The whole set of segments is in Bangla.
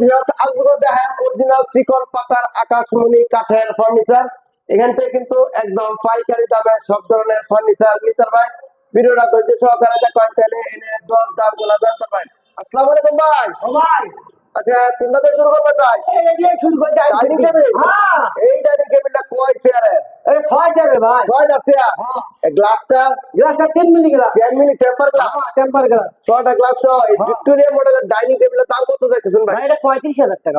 ভিউয়ার্স পাতার আকাশমণি কাঠের ফার্নিচার এখান থেকে কিন্তু একদম পাইকারি দামে সব ধরনের ফার্নিচার নিতে পারবেন। ভিডিওটা ধৈর্য সহকারে এনে দর দামগুলা জানতে পারেন আসসালামু ভাই। আচ্ছা কোনটা দিয়ে শুরু করবেন ভাই। এটা দিয়ে শুরু করে ডাইনিং টেবিল হ্যাঁ। এই ডাইনিং টেবিলটা কয় চেয়ারে এটা ছয় যাবে ভাই। ছয়টা চেয়ার হ্যাঁ। গ্লাসটা গ্লাসটা তিন milli glass ten minute temper glass হ্যাঁ টেম্পার গ্লাস ছয়টা গ্লাস সহ এই। ভিক্টোরিয়া মডেলের ডাইনিং টেবিলের দাম কত যাইতেছেন ভাই? এটা টাকা।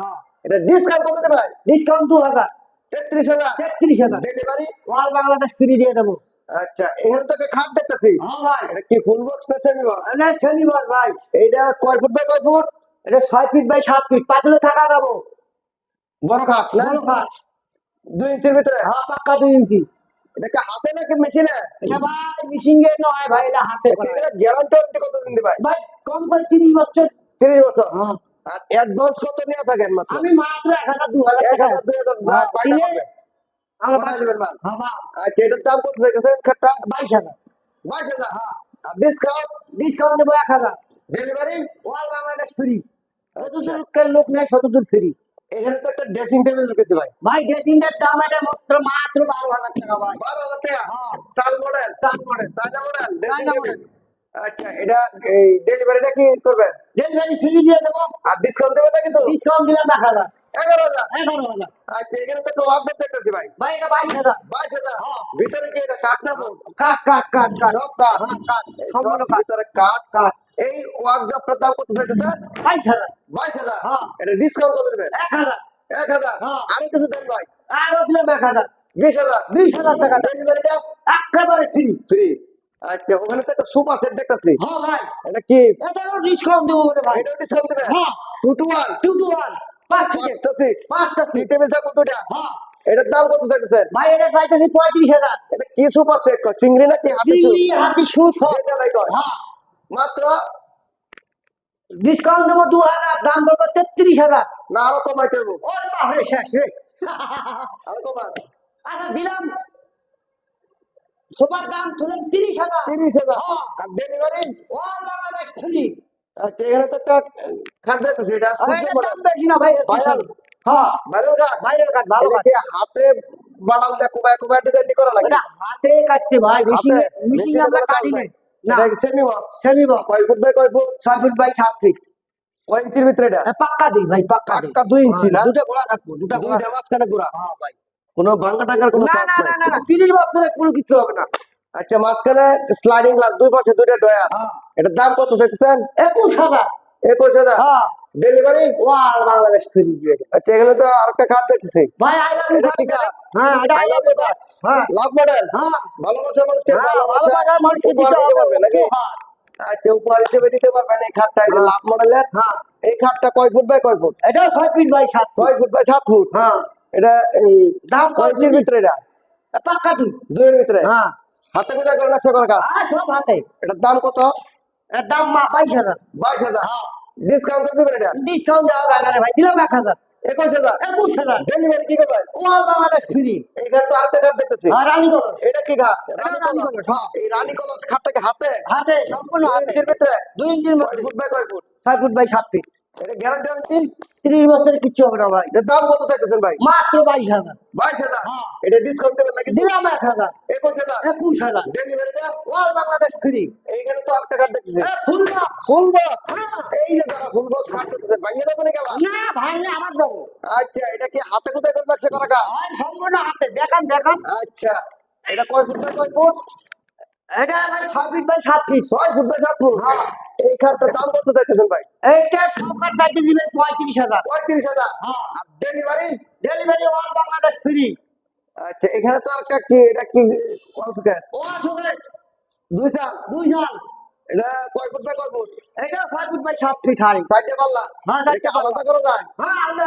হ্যাঁ। এটা ডিসকাউন্ট দেবে ভাই? ডিসকাউন্ট দু হাজার। তেত্রিশ হাজার? তেত্রিশ হাজার। ডেলিভারি অল বাংলাদেশ ফ্রি দিয়ে দেবো। আচ্ছা এখানে তো একটা খাট দেখতেছি। হ্যাঁ ভাই। এটা কি ফুল বক্স না সেমি বক্স এটা ভাই। এইটা কয় ফুট বাই কয় ফুট? এটা ছয় ফিট বাই সাত ফিট পাতলে থাকা যাব। বড় খাট না খাট দুই ইঞ্চির ভিতরে হ্যাঁ পাক্কা দুই ইঞ্চি এটা হাতে নাকি মেশিনে এটা ভাই মিশিং এর নয় ভাই এটা হাতে গ্যারান্টি কত দিন ভাই কম করে তিরিশ বছর। তিরিশ বছর? হ্যাঁ। আর অ্যাডভান্স কত নিয়ে থাকেন মাত্র আমি মাত্র এক হাজার দু হাজার এক হাজার দুই হাজার হ্যাঁ, আমরা দিবেন মাল আচ্ছা এটার দাম কত দেখেছেন খাটটা? বাইশ হাজার। বাইশ হাজার? আর ডিসকাউন্ট ডিসকাউন্ট দেবো এক হাজার। ডেলিভারি অল বাংলাদেশ ফ্রি যতদূর লোক নেই ততদূর ফ্রি। এখানে তো একটা ড্রেসিং টেবিল রেখেছি ভাই। ভাই ড্রেসিংটার দাম এটা মাত্র মাত্র বারো হাজার টাকা ভাই। বারো হাজার টাকা? হ্যাঁ। সাল মডেল চার model China model China model। আচ্ছা এটা এই ডেলিভারিটা কি করবেন? ডেলিভারি ফ্রি দিয়ে দেবো। আর ডিসকাউন্ট দেবেন না কিন্তু ডিসকাউন্ট দিলাম এক হাজার। এগারো হাজার? এগারো হাজার। আচ্ছা এখানে তো একটা ওয়ার্ডরোব দেখতেছি ভাই। ভাই এটা বাইশ হাজার। বাইশ হাজার? ভিতরে কি এটা কাঠ না সব কাঠ কাঠ। সম্পূর্ণ কাঠ। ভিতরে কাঠ কাট এই ওয়ার্ডরোবটার দাম কত চাইতেছে? বাইশ হাজার। বাইশ হাজার। হ্যাঁ। এটা ডিসকাউন্ট কত দেবেন। এক হাজার। এক হাজার। হ্যাঁ। আরও কিছু দেন ভাই। আরও দিলাম এক হাজার। বিশ হাজার। বিশ হাজার টাকা। ডেলিভারিটা একেবারে ফ্রি ফ্রি আচ্ছা ওখানে তো একটা সুপার সেট দেখতেছি। হ্যাঁ ভাই। এটা কি? এটাও ডিসকাউন্ট দেবো ভাই। এটাও ডিসকাউন্ট দেবে হ্যাঁ। Two two one two two one পাঁচটা সিট পাঁচটা সিট টেবিল থাকো দুটা হ্যাঁ। এটার দাম কত চাইতেছেন ভাই এটা চাইতেছি পঁয়ত্রিশ হাজার। এটা কি সুপার সেট চিংড়ি নাকি হাতি চিংড়ি হাতি সুস হ্যাঁ। মাত্র ডিসকাউন্ট দেবো দু হাজার দাম বলব তেত্রিশ হাজার। না আরও আরও কমান আচ্ছা দিলাম। সোফার দাম তুলেন তিরিশ হাজার। তিরিশ হাজার। হ্যাঁ। আর ডেলিভারি অল বাংলাদেশ ফ্রি আচ্ছা এখানে তো একটা খাট দেখতেছি এটা সূর্য এটার মডেল দাম বেশি না ভাই ভাইরাল হ্যাঁ। ভাইরাল খাট বাইরের কাজ ভালো এটা কাজ কি হাতে বাড়াল দিয়ে কুবায় কুবায় ডিজাইন করা লাগে হাতে কাটছে ভাই মেশিনে আমরা কাটি নাই। না। সেমি বক্স সেমি বক্স কয় ফুট বাই কয় ফুট ছয় ফিট বাই সাত ফিট কয় ইঞ্চির ভিতরে এটা? পাক্কা দিই ভাই পাক্কা পাক্কা দুই ইঞ্চি না? দুটো থাকব মাঝখানে গুড়া? হ্যাঁ ভাই। কোনো টাকার কোনো না না না না না তিরিশ কোনো কিছু হবে না। আচ্ছা মাঝখানে স্লাইডিং দুই পাশে দুইটা ডয়া হ্যাঁ। এটার দাম কত দেখছেন একুশ হাজার। একুশ হাজার? হ্যাঁ। ডেলিভারি ওয়াল বাংলাদেশ ফ্রি দিয়ে আচ্ছা এখানে তো আরেকটা কার্ড দেখতেছি। ভাই আই লাভ এটা কি কার্ড হ্যাঁ এটা আই লাভ কার্ড হ্যাঁ। লাভ মডেল হ্যাঁ। ভালোবাসা মানুষকে হ্যাঁ, ভালোবাসা মানুষকে দিতে হবে নাকি? আচ্ছা উপহার হিসেবে দিতে পারবেন এই খাটটা এটা হ্যাঁ। লাভ মডেলের হ্যাঁ। এই খাটটা কয় ফুট বাই কয় ফুট? এটা ছয় ফিট বাই সাত ফিট। ছয় ফুট বাই সাত ফুট? হ্যাঁ। এটা এই দাম কয় ইঞ্চির ভিতরে এটা? পাক্কা দিই। দুইয়ের ভিতরে? হ্যাঁ। হাতে কোথায় করে লাগছে করে কাজ? সব হাতে। এটার দাম কত? এর দাম মা বাইশ হাজার। বাইশ হাজার। হ্যাঁ। ডিসকাউন্ট দিবেন এটা। ডিসকাউন্ট দেওয়া না ভাই দিলাম ডেলিভারি কি করবেন? বাংলাদেশ ফ্রি এখানে তো আরেকটা দেখতেছি। রানী এটা কি ঘাট? রানী কলস। হ্যাঁ। এই রানী কলস খাটটাকে হাতে? হাতে সম্পূর্ণ হাতে। ইঞ্চির ভিতরে? দুই ইঞ্চির মধ্যে। ফুট বাই কয় ফুট। ছয় ফুট বাই সাত ফিট। এটা গ্যারান্টি ওয়ারেন্টি ত্রিশ বছরের কিচ্ছু হবে না ভাই। এটার দাম কত চাইতেছেন ভাই? মাত্র বাইশ হাজার। বাইশ হাজার। এটা ডিসকাউন্ট দেবেন নাকি? দিলাম এক হাজার। একুশ হাজার? একুশ হাজার। ডেলিভারিটা ওয়াল বাংলাদেশ ফ্রি এইখানে তো আরেকটা কাঠ দেখতেছি। Full box full box. এই যে তারা ফুল বক্স কাট করতেছেন ভাঙিয়ে দেবেন নাকি আবার? না ভাই না আমার যাব আচ্ছা এটা কি হাতে কোথায় করে লাগছে করা কাজ সম্পূর্ণ হাতে। দেখান দেখান। আচ্ছা এটা কয় ফুট বাই কয় ফুট? এটা ভাই ছয় ফিট বাই সাত ফিট ছয় ফুট বাই সাত ফুট হ্যাঁ। এই খাটটার দাম কত চাইতেছেন ভাই? এইটা সরকার চাইতে দিবে পঁয়ত্রিশ হাজার। পঁয়ত্রিশ হাজার? হ্যাঁ। আর delivery delivery all Bangladesh free আচ্ছা এখানে তো আরেকটা কি এটা কি কত ফুট ও আসলে দুই সাল? দুই জন এটা কয় ফুট বাই কয় ফুট? এটা ছয় ফুট বাই সাত ফিট হাই সাইডে পাল্লা? হ্যাঁ, পাল্লা। আলাদা করা যায়? হ্যাঁ আলাদা।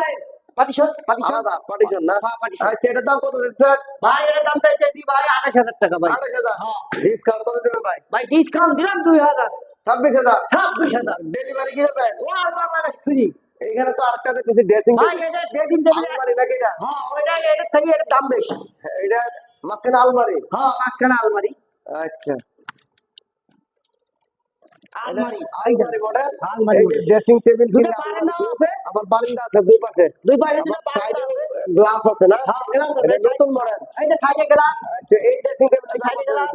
পাটিশন পাটিশন আলাদা পার্টিশন না? হ্যাঁ, আচ্ছা এটার দাম কত দিচ্ছেন ভাই এটার দাম চাইতে দি ভাই আঠাশ হাজার টাকা ভাই। আঠাশ হাজার? হ্যাঁ। ডিসকাউন্ট কত দেবেন ভাই? ভাই ডিসকাউন্ট দিলাম দুই হাজার। ছাব্বিশ হাজার? ছাব্বিশ হাজার। ডেলিভারি কি হবে? ওয়াল বাংলাদেশ ফ্রি এখানে তো আরেকটা দেখতেছি ড্রেসিং ভাই এটা আলমারি নাকি হ্যাঁ ওইটা থেকে দাম বেশি। এটা মাঝখানে আলমারি। হ্যাঁ মাঝখানে আলমারি। আচ্ছা আলমারি আলমারি মডেল আলমারি এই model। ড্রেসিং টেবিল দুটো বারান্দা আছে। আবার বারান্দা আছে। দুই পাশে। দুই পাশে। গ্লাস আছে। না? হ্যাঁ। নতুন মডেল এই যে সাইডে গ্লাস আচ্ছা এই ড্রেসিং টেবিল সাইডে গ্লাস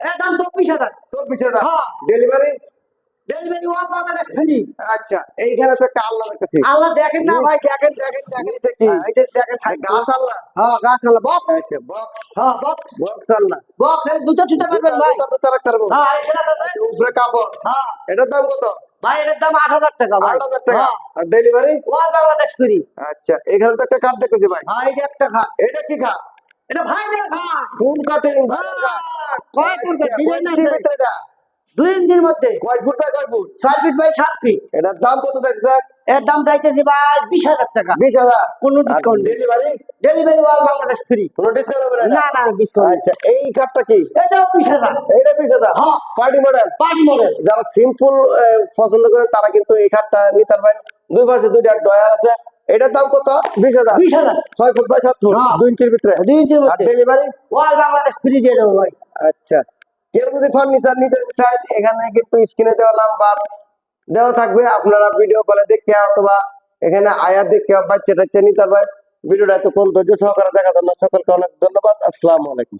এর দাম চব্বিশ হাজার। চব্বিশ হাজার? হ্যাঁ। ডেলিভারি ডেলিভারি ওয়াল ফ্রি আচ্ছা এইখানে তো একটা আল্লাহ দেখতেছি আল্লাহ দেখেন না ভাই দেখেন দেখেন দেখেন। নিচে কি? হ্যাঁ, দেখেন গাছ আল্লাহ। হ্যাঁ গাছ আল্লাহ বক্স। আচ্ছা বক্স। হ্যাঁ বক্স। বক্স আল্লাহ। বক্স এই দুটো ছুটে পারবেন ভাই। দুটো রাখতে পারব? হ্যাঁ এখানে আছে উপরে কাপড়। হ্যাঁ। এটার দাম কত? ভাই এর দাম আট হাজার টাকা ভাই। আট হাজার টাকা। হ্যাঁ। আর ডেলিভারি ওয়াল বাংলাদেশ ফ্রি। আচ্ছা এখানে তো একটা কাঠ দেখতেছি ভাই। হ্যাঁ এই যে একটা ঘাট এটা কি খা এটা ভাই না ফুল কাটিং ভাই কয় ফুট ডিজাইন আছে। এটা? দুই ইঞ্চির মধ্যে। কয় ফুট বাই কয় ফুট? ছয় ফিট বাই সাত ফিট। এটার দাম কত দেখছে স্যার? এর দাম চাইতেছি ভাই বিশ হাজার টাকা। বিশ হাজার? কোনো discount delivery delivery all Bangladesh free কোনো ডিসকাউন্ট হবে না না না ডিসকাউন্ট আচ্ছা এই কাঠটা কি? এটাও বিশ হাজার। এইটা বিশ হাজার? হ্যাঁ। পার্টি মডেল পার্টি মডেল যারা সিম্পল পছন্দ করেন তারা কিন্তু এই কাঠটা নিতে পারবেন। দুই পাশে দুইটা ডয়ার আছে। এটার দাম কত? বিশ হাজার। বিশ হাজার। ছয় ফুট বাই সাত ফুট হ্যাঁ। দুই ইঞ্চির ভিতরে। দুই ইঞ্চির ডেলিভারি ওয়াল বাংলাদেশ ফ্রি দিয়ে দেবো ভাই। আচ্ছা। কেউ যদি ফার্নিচার নিতে চান এখানে কিন্তু স্ক্রিনে দেওয়া নাম্বার দেওয়া থাকবে, আপনারা ভিডিও কলে দেখে অথবা এখানে আয়ার দেখে বাচ্চাটা নিতে পারবেন ভিডিওটা কোন ধৈর্য সহকারে দেখার জন্য সকলকে অনেক ধন্যবাদ। আসসালামু আলাইকুম।